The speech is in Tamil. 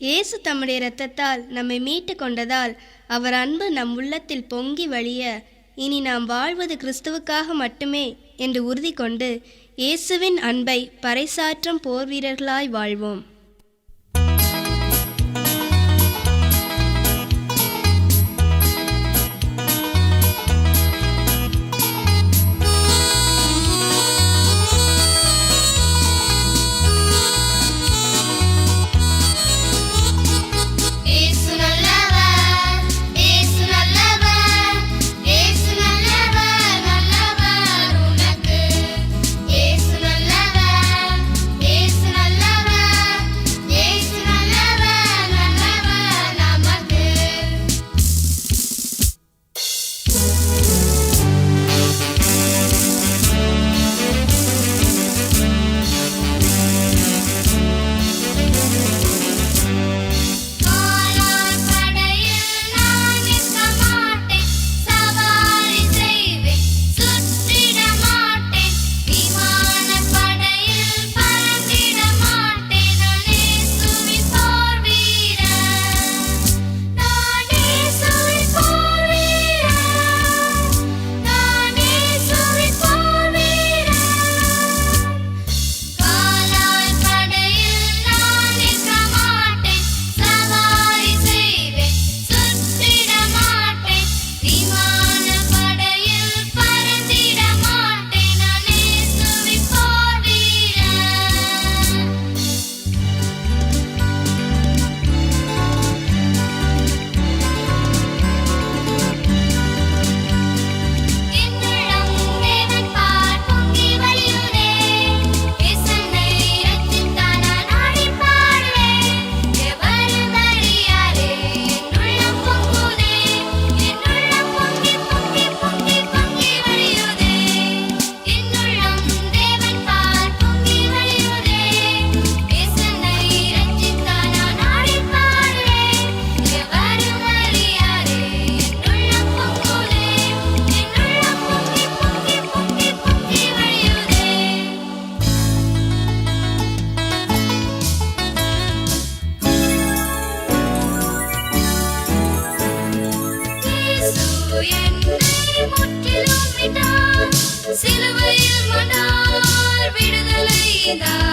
இயேசு தம்முடைய இரத்தத்தால் நம்மை மீட்டு கொண்டதால் அவர் அன்பு நம் உள்ளத்தில் பொங்கி வழிய இனி நாம் வாழ்வது கிறிஸ்துவுக்காக மட்டுமே என்று உறுதி கொண்டு இயேசுவின் அன்பை பறைசாற்றும் போர் வீரர்களாய் வாழ்வோம். Manila.